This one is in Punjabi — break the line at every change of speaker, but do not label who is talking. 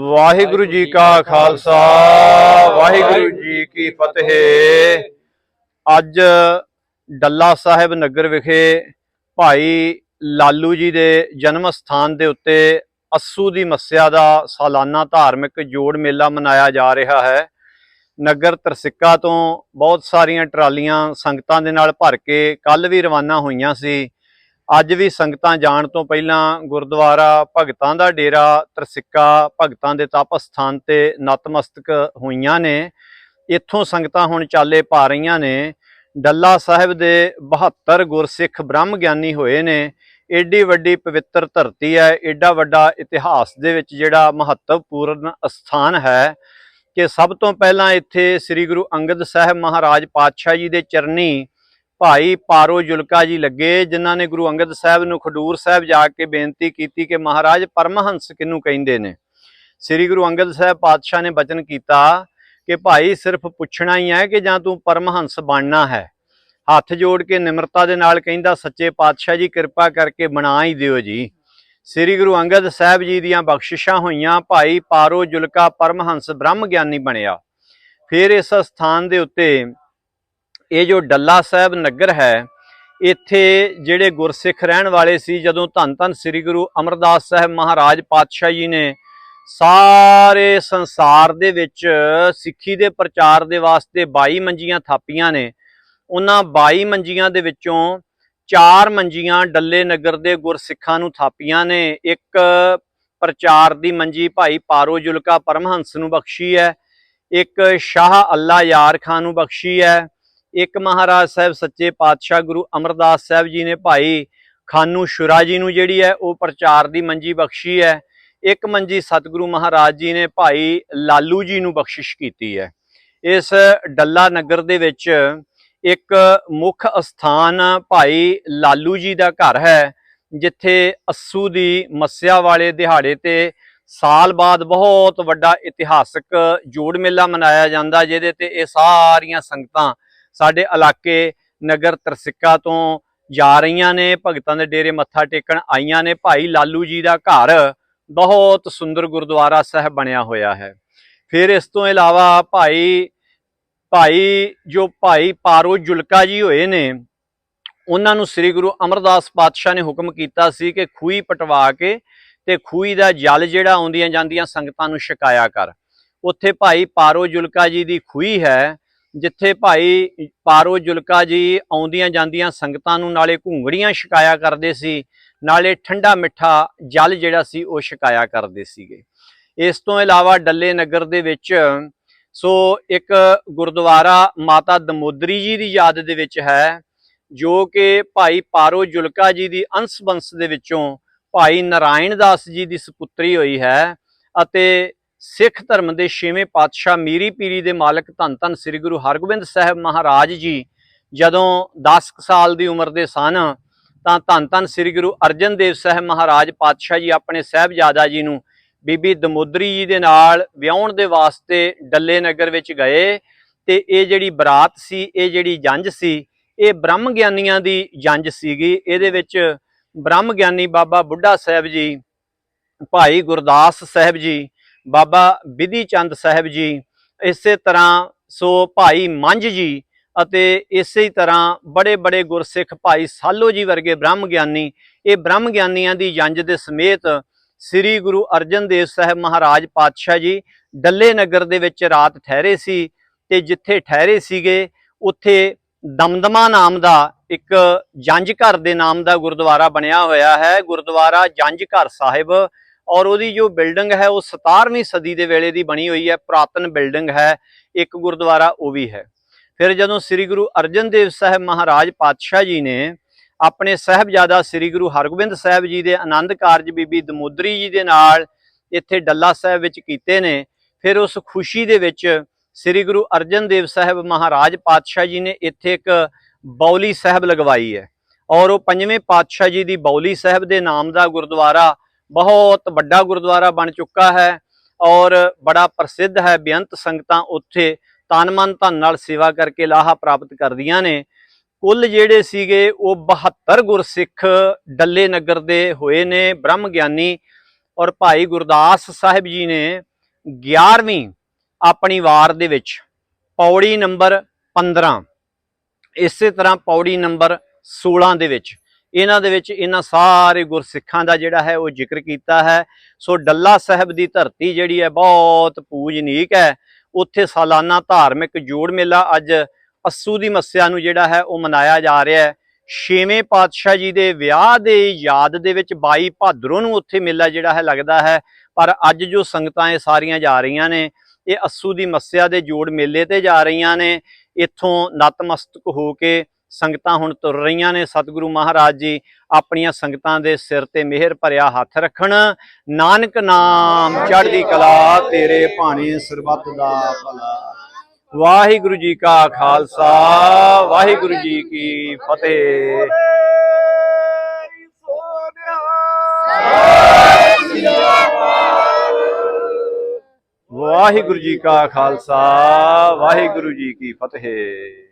ਵਾਹਿਗੁਰੂ ਜੀ ਕਾ ਖਾਲਸਾ, ਵਾਹਿਗੁਰੂ ਜੀ ਕੀ ਫਤਿਹ। ਅੱਜ ਡੱਲਾ ਸਾਹਿਬ ਨਗਰ ਵਿਖੇ ਭਾਈ ਲਾਲੂ ਜੀ ਦੇ ਜਨਮ ਸਥਾਨ ਦੇ ਉੱਤੇ ਅਸੂ ਦੀ ਮੱਸਿਆ ਦਾ ਸਾਲਾਨਾ ਧਾਰਮਿਕ ਜੋੜ ਮੇਲਾ ਮਨਾਇਆ ਜਾ ਰਿਹਾ ਹੈ। ਨਗਰ ਤਰਸਿੱਕਾ ਤੋਂ ਬਹੁਤ ਸਾਰੀਆਂ ਟਰਾਲੀਆਂ ਸੰਗਤਾਂ ਦੇ ਨਾਲ ਭਰ ਕੇ ਕੱਲ ਵੀ ਰਵਾਨਾ ਹੋਈਆਂ ਸੀ। ਅੱਜ ਵੀ ਸੰਗਤਾਂ ਜਾਣ ਤੋਂ ਪਹਿਲਾਂ ਗੁਰਦੁਆਰਾ ਭਗਤਾਂ ਦਾ ਡੇਰਾ, ਤਰਸਿੱਕਾ ਭਗਤਾਂ ਦੇ ਤਪ ਸਥਾਨ ਤੇ ਨਤਮਸਤਕ ਹੋਈਆਂ ਨੇ। ਇੱਥੋਂ ਸੰਗਤਾਂ ਹੁਣ ਚਾਲੇ ਪਾ ਰਹੀਆਂ ਨੇ। ਡੱਲਾ ਸਾਹਿਬ ਦੇ 72 ਗੁਰਸਿੱਖ ਬ੍ਰਹਮ ਗਿਆਨੀ ਹੋਏ ਨੇ। ਏਡੀ ਵੱਡੀ ਪਵਿੱਤਰ ਧਰਤੀ ਹੈ। ਏਡਾ ਵੱਡਾ ਇਤਿਹਾਸ ਦੇ ਵਿੱਚ ਜਿਹੜਾ ਮਹੱਤਵਪੂਰਨ ਸਥਾਨ ਹੈ ਕਿ ਸਭ ਤੋਂ ਪਹਿਲਾਂ ਇੱਥੇ ਸ੍ਰੀ ਗੁਰੂ ਅੰਗਦ ਸਾਹਿਬ ਮਹਾਰਾਜ ਪਾਤਸ਼ਾਹ ਜੀ ਦੇ ਚਰਨੀ ਭਾਈ ਪਾਰੋ ਜੁਲਕਾ ਜੀ ਲੱਗੇ, ਜਿਨ੍ਹਾਂ ਨੇ ਗੁਰੂ ਅੰਗਦ ਸਾਹਿਬ ਨੂੰ ਖਡੂਰ ਸਾਹਿਬ ਜਾ ਕੇ ਬੇਨਤੀ ਕੀਤੀ ਕਿ ਮਹਾਰਾਜ ਪਰਮਹੰਸ ਕਿਹਨੂੰ ਕਹਿੰਦੇ ਨੇ? ਸ੍ਰੀ ਗੁਰੂ ਅੰਗਦ ਸਾਹਿਬ ਪਾਤਸ਼ਾਹ ਨੇ ਬਚਨ ਕੀਤਾ ਕਿ ਭਾਈ ਸਿਰਫ ਪੁੱਛਣਾ ਹੀ ਹੈ ਕਿ ਜਾਂ ਤੂੰ ਪਰਮਹੰਸ ਬਣਨਾ ਹੈ? ਹੱਥ ਜੋੜ ਕੇ ਨਿਮਰਤਾ ਦੇ ਨਾਲ ਕਹਿੰਦਾ, ਸੱਚੇ ਪਾਤਸ਼ਾਹ ਜੀ, ਕਿਰਪਾ ਕਰਕੇ ਬਣਾ ਹੀ ਦਿਓ ਜੀ। ਸ੍ਰੀ ਗੁਰੂ ਅੰਗਦ ਸਾਹਿਬ ਜੀ ਦੀਆਂ ਬਖਸ਼ਿਸ਼ਾਂ ਹੋਈਆਂ, ਭਾਈ ਪਾਰੋ ਜੁਲਕਾ ਪਰਮਹੰਸ ਬ੍ਰਹਮ ਗਿਆਨੀ ਬਣਿਆ। ਫਿਰ ਇਸ ਸਥਾਨ ਦੇ ਉੱਤੇ ਇਹ ਜੋ ਡੱਲਾ ਸਾਹਿਬ ਨਗਰ ਹੈ, ਇੱਥੇ ਜਿਹੜੇ ਗੁਰਸਿੱਖ ਰਹਿਣ ਵਾਲੇ ਸੀ, ਜਦੋਂ ਧੰਨ ਧੰਨ ਸ੍ਰੀ ਗੁਰੂ ਅਮਰਦਾਸ ਸਾਹਿਬ ਮਹਾਰਾਜ ਪਾਤਸ਼ਾਹ ਜੀ ਨੇ ਸਾਰੇ ਸੰਸਾਰ ਦੇ ਵਿੱਚ ਸਿੱਖੀ ਦੇ ਪ੍ਰਚਾਰ ਦੇ ਵਾਸਤੇ 22 ਮੰਜੀਆਂ ਥਾਪੀਆਂ ਨੇ, ਉਹਨਾਂ 22 ਮੰਜੀਆਂ ਦੇ ਵਿੱਚੋਂ ਚਾਰ ਮੰਜੀਆਂ ਡੱਲੇ ਨਗਰ ਦੇ ਗੁਰਸਿੱਖਾਂ ਨੂੰ ਥਾਪੀਆਂ ਨੇ। ਇੱਕ ਪ੍ਰਚਾਰ ਦੀ ਮੰਜੀ ਭਾਈ ਪਾਰੋ ਜੁਲਕਾ ਪਰਮਹੰਸ ਨੂੰ ਬਖਸ਼ੀ ਹੈ, ਇੱਕ ਸ਼ਾਹ ਅੱਲਾ ਯਾਰ ਖਾਨ ਨੂੰ ਬਖਸ਼ੀ ਹੈ ਇੱਕ ਮਹਾਰਾਜ ਸਾਹਿਬ ਸੱਚੇ ਪਾਤਸ਼ਾਹ ਗੁਰੂ ਅਮਰਦਾਸ ਸਾਹਿਬ ਜੀ ਨੇ ਭਾਈ ਖਾਨੂ ਸ਼ੁਰਾ ਜੀ ਨੂੰ ਜਿਹੜੀ ਹੈ ਉਹ ਪ੍ਰਚਾਰ ਦੀ ਮੰਜੀ ਬਖਸ਼ੀ ਹੈ। ਇੱਕ ਮੰਜੀ ਸਤਿਗੁਰੂ ਮਹਾਰਾਜ ਜੀ ਨੇ ਭਾਈ ਲਾਲੂ ਜੀ ਨੂੰ ਬਖਸ਼ਿਸ਼ ਕੀਤੀ ਹੈ। ਇਸ ਡੱਲਾ ਨਗਰ ਦੇ ਵਿੱਚ ਇੱਕ ਮੁੱਖ ਸਥਾਨ ਭਾਈ ਲਾਲੂ ਜੀ ਦਾ ਘਰ ਹੈ, ਜਿੱਥੇ ਅਸੂ ਦੀ ਮੱਸਿਆ ਵਾਲੇ ਦਿਹਾੜੇ ਤੇ ਸਾਲ ਬਾਅਦ ਬਹੁਤ ਵੱਡਾ ਇਤਿਹਾਸਕ ਜੋੜ ਮੇਲਾ ਮਨਾਇਆ ਜਾਂਦਾ, ਜਿਹਦੇ ਤੇ ਇਹ ਸਾਰੀਆਂ ਸੰਗਤਾਂ ਸਾਡੇ ਇਲਾਕੇ ਨਗਰ ਤਰਸਿੱਕਾ ਤੋਂ ਜਾ ਰਹੀਆਂ ਨੇ, ਭਗਤਾਂ ਦੇ ਡੇਰੇ ਮੱਥਾ ਟੇਕਣ ਆਈਆਂ ਨੇ। ਭਾਈ ਲਾਲੂ ਜੀ ਦਾ ਘਰ ਬਹੁਤ ਸੁੰਦਰ ਗੁਰਦੁਆਰਾ ਸਾਹਿਬ ਬਣਿਆ ਹੋਇਆ ਹੈ। ਫਿਰ ਇਸ ਤੋਂ ਇਲਾਵਾ ਭਾਈ ਭਾਈ, ਜੋ ਭਾਈ ਪਾਰੋ ਜੁਲਕਾ ਜੀ ਹੋਏ ਨੇ, ਉਹਨਾਂ ਨੂੰ ਸ੍ਰੀ ਗੁਰੂ ਅਮਰਦਾਸ ਪਾਤਸ਼ਾਹ ਨੇ ਹੁਕਮ ਕੀਤਾ ਸੀ ਕਿ ਖੂਹੀ ਪਟਵਾ ਕੇ ਤੇ ਖੂਹੀ ਦਾ ਜਲ ਜਿਹੜਾ ਆਉਂਦੀਆਂ ਜਾਂਦੀਆਂ ਸੰਗਤਾਂ ਨੂੰ ਛਕਾਇਆ ਕਰ। ਉੱਥੇ ਭਾਈ ਪਾਰੋ ਜੁਲਕਾ ਜੀ ਦੀ ਖੂਹੀ ਹੈ। ਜਿੱਥੇ ਭਾਈ ਪਾਰੋ ਜੁਲਕਾ ਜੀ ਆਉਂਦੀਆਂ ਜਾਂਦੀਆਂ ਸੰਗਤਾਂ ਨੂੰ ਨਾਲੇ ਘੁੰਗੜੀਆਂ ਛਕਾਇਆ ਕਰਦੇ ਸੀ, ਨਾਲੇ ਠੰਡਾ ਮਿੱਠਾ ਜਲ ਜਿਹੜਾ ਸੀ ਉਹ ਛਕਾਇਆ ਕਰਦੇ ਸੀਗੇ। ਇਸ ਤੋਂ ਇਲਾਵਾ ਡੱਲੇ ਨਗਰ ਦੇ ਵਿੱਚ, ਸੋ ਇੱਕ ਗੁਰਦੁਆਰਾ ਮਾਤਾ ਦਮੋਦਰੀ ਜੀ ਦੀ ਯਾਦ ਦੇ ਵਿੱਚ ਹੈ, ਜੋ ਕਿ ਭਾਈ ਪਾਰੋ ਜੁਲਕਾ ਜੀ ਦੀ ਅੰਸ਼ ਬੰਸ ਦੇ ਵਿੱਚੋਂ ਭਾਈ ਨਾਰਾਇਣ ਦਾਸ ਜੀ ਦੀ ਸੁਪੁੱਤਰੀ ਹੋਈ ਹੈ ਅਤੇ ਸਿੱਖ ਧਰਮ ਦੇ ਛੇਵੇਂ ਪਾਤਸ਼ਾਹ ਮੀਰੀ ਪੀਰੀ ਦੇ ਮਾਲਕ ਧੰਨ ਧੰਨ ਸ੍ਰੀ ਗੁਰੂ ਹਰਗੋਬਿੰਦ ਸਾਹਿਬ ਮਹਾਰਾਜ ਜੀ ਜਦੋਂ 10 ਕੁ ਸਾਲ ਦੀ ਉਮਰ ਦੇ ਸਨ, ਤਾਂ ਧੰਨ ਧੰਨ ਸ੍ਰੀ ਗੁਰੂ ਅਰਜਨ ਦੇਵ ਸਾਹਿਬ ਮਹਾਰਾਜ ਪਾਤਸ਼ਾਹ ਜੀ ਆਪਣੇ ਸਾਹਿਬਜ਼ਾਦਾ ਜੀ ਨੂੰ ਬੀਬੀ ਦਮੋਦਰੀ ਜੀ ਦੇ ਨਾਲ ਵਿਆਹਣ ਦੇ ਵਾਸਤੇ ਡੱਲੇ ਨਗਰ ਵਿੱਚ ਗਏ ਤੇ ਇਹ ਜਿਹੜੀ ਬਰਾਤ ਸੀ, ਇਹ ਜਿਹੜੀ ਜੰਜ ਸੀ, ਇਹ ਬ੍ਰਹਮ ਗਿਆਨੀਆਂ ਦੀ ਜੰਜ ਸੀਗੀ। ਇਹਦੇ ਵਿੱਚ ਬ੍ਰਹਮ ਗਿਆਨੀ ਬਾਬਾ ਬੁੱਢਾ ਸਾਹਿਬ ਜੀ, ਭਾਈ ਗੁਰਦਾਸ ਸਾਹਿਬ ਜੀ ਬਾਬਾ ਵਿਧੀ ਚੰਦ ਸਾਹਿਬ ਜੀ, ਇਸੇ ਤਰ੍ਹਾਂ ਸੋ ਭਾਈ ਮੰਝ ਜੀ ਅਤੇ ਇਸੇ ਤਰ੍ਹਾਂ ਬੜੇ ਬੜੇ ਗੁਰਸਿੱਖ ਭਾਈ ਸਾਲੋ ਜੀ ਵਰਗੇ ਬ੍ਰਹਮ ਗਿਆਨੀ, ਇਹ ਬ੍ਰਹਮ ਗਿਆਨੀਆਂ ਦੀ ਜੰਜ ਦੇ ਸਮੇਤ ਸ੍ਰੀ ਗੁਰੂ ਅਰਜਨ ਦੇਵ ਸਾਹਿਬ ਮਹਾਰਾਜ ਪਾਤਸ਼ਾਹ ਜੀ ਡੱਲੇ ਨਗਰ ਦੇ ਵਿੱਚ ਰਾਤ ਠਹਿਰੇ ਸੀ ਤੇ ਜਿੱਥੇ ਠਹਿਰੇ ਸੀਗੇ, ਉੱਥੇ ਦਮਦਮਾ ਨਾਮ ਦਾ ਇੱਕ ਜੰਜ ਘਰ ਦੇ ਨਾਮ ਦਾ ਗੁਰਦੁਆਰਾ ਬਣਿਆ ਹੋਇਆ ਹੈ। ਗੁਰਦੁਆਰਾ ਜੰਜ ਘਰ ਸਾਹਿਬ ਔਰ ਉਹਦੀ ਜੋ ਬਿਲਡਿੰਗ ਹੈ, ਉਹ 17ਵੀਂ ਸਦੀ ਦੇ ਵੇਲੇ ਦੀ ਬਣੀ ਹੋਈ ਹੈ, ਪੁਰਾਤਨ ਬਿਲਡਿੰਗ ਹੈ, ਇੱਕ ਗੁਰਦੁਆਰਾ ਉਹ ਵੀ ਹੈ। ਫਿਰ ਜਦੋਂ ਸ੍ਰੀ ਗੁਰੂ ਅਰਜਨ ਦੇਵ ਸਾਹਿਬ ਮਹਾਰਾਜ ਪਾਤਸ਼ਾਹ ਜੀ ਨੇ ਆਪਣੇ ਸਹਿਬਜ਼ਾਦਾ ਸ੍ਰੀ ਗੁਰੂ ਹਰਗੋਬਿੰਦ ਸਾਹਿਬ ਜੀ ਦੇ ਆਨੰਦ ਕਾਰਜ ਬੀਬੀ ਦਮੋਦਰੀ ਜੀ ਦੇ ਨਾਲ ਇੱਥੇ ਡੱਲਾ ਸਾਹਿਬ ਵਿੱਚ ਕੀਤੇ ਨੇ, ਫਿਰ ਉਸ ਖੁਸ਼ੀ ਦੇ ਵਿੱਚ ਸ੍ਰੀ ਗੁਰੂ ਅਰਜਨ ਦੇਵ ਸਾਹਿਬ ਮਹਾਰਾਜ ਪਾਤਸ਼ਾਹ ਜੀ ਨੇ ਇੱਥੇ ਇੱਕ ਬੌਲੀ ਸਾਹਿਬ ਲਗਵਾਈ ਹੈ। ਔਰ ਉਹ ਪੰਜਵੇਂ ਪਾਤਸ਼ਾਹ ਜੀ ਦੀ ਬੌਲੀ ਸਾਹਿਬ ਦੇ ਨਾਮ ਦਾ ਗੁਰਦੁਆਰਾ ਬਹੁਤ ਵੱਡਾ ਗੁਰਦੁਆਰਾ ਬਣ ਚੁੱਕਾ ਹੈ ਔਰ ਬੜਾ ਪ੍ਰਸਿੱਧ ਹੈ ਬੇਅੰਤ ਸੰਗਤਾਂ ਉੱਥੇ ਤਨ ਮਨ ਧਨ ਨਾਲ ਸੇਵਾ ਕਰਕੇ ਲਾਹਾ ਪ੍ਰਾਪਤ ਕਰਦੀਆਂ ਨੇ। ਕੁੱਲ ਜਿਹੜੇ ਸੀਗੇ ਉਹ 72 ਗੁਰਸਿੱਖ ਡੱਲੇ ਨਗਰ ਦੇ ਹੋਏ ਨੇ, ਬ੍ਰਹਮ ਗਿਆਨੀ ਔਰ ਭਾਈ ਗੁਰਦਾਸ ਸਾਹਿਬ ਜੀ ਨੇ 11ਵੀਂ ਆਪਣੀ ਵਾਰ ਦੇ ਵਿੱਚ ਪੌੜੀ ਨੰਬਰ 15 ਇਸੇ ਤਰ੍ਹਾਂ ਪੌੜੀ ਨੰਬਰ 16 ਦੇ ਵਿੱਚ ਇਹਨਾਂ ਦੇ ਵਿੱਚ ਇਹਨਾਂ ਸਾਰੇ ਗੁਰਸਿੱਖਾਂ ਦਾ ਜਿਹੜਾ ਹੈ ਉਹ ਜ਼ਿਕਰ ਕੀਤਾ ਹੈ। ਸੋ ਡੱਲਾ ਸਾਹਿਬ ਦੀ ਧਰਤੀ ਜਿਹੜੀ ਹੈ ਬਹੁਤ ਪੂਜਨੀਕ ਹੈ। ਉੱਥੇ ਸਾਲਾਨਾ ਧਾਰਮਿਕ ਜੋੜ ਮੇਲਾ ਅੱਜ ਅੱਸੂ ਦੀ ਮੱਸਿਆ ਨੂੰ ਜਿਹੜਾ ਹੈ ਉਹ ਮਨਾਇਆ ਜਾ ਰਿਹਾ ਹੈ। ਛੇਵੇਂ ਪਾਤਸ਼ਾਹ ਜੀ ਦੇ ਵਿਆਹ ਦੇ ਯਾਦ ਦੇ ਵਿੱਚ 22 ਭਾਦਰੋਂ ਨੂੰ ਉੱਥੇ ਮੇਲਾ ਜਿਹੜਾ ਹੈ ਲੱਗਦਾ ਹੈ। ਪਰ ਅੱਜ ਜੋ ਸੰਗਤਾਂ ਇਹ ਸਾਰੀਆਂ ਜਾ ਰਹੀਆਂ ਨੇ, ਇਹ ਅੱਸੂ ਦੀ ਮੱਸਿਆ ਦੇ ਜੋੜ ਮੇਲੇ ਤੇ ਜਾ ਰਹੀਆਂ ਨੇ। ਇੱਥੋਂ ਨਤਮਸਤਕ ਹੋ ਕੇ ਸੰਗਤਾਂ ਹੁਣ ਤੁਰ ਰਹੀਆਂ ਨੇ। ਸਤਿਗੁਰੂ ਮਹਾਰਾਜ ਜੀ ਆਪਣੀਆਂ ਸੰਗਤਾਂ ਦੇ ਸਿਰ ਤੇ ਮਿਹਰ ਭਰਿਆ ਹੱਥ ਰੱਖਣ। ਨਾਨਕ ਨਾਮ, ਚੜ੍ਹਦੀ ਕਲਾ, ਤੇਰੇ ਭਾਣੇ ਸਰਬੱਤ ਦਾ ਭਲਾ। ਵਾਹਿਗੁਰੂ ਜੀ ਕਾ ਖਾਲਸਾ, ਵਾਹਿਗੁਰੂ ਜੀ ਕੀ ਫਤਿਹ। ਵਾਹਿਗੁਰੂ ਜੀ ਕਾ ਖਾਲਸਾ, ਵਾਹਿਗੁਰੂ ਜੀ ਕੀ ਫਤਿਹ।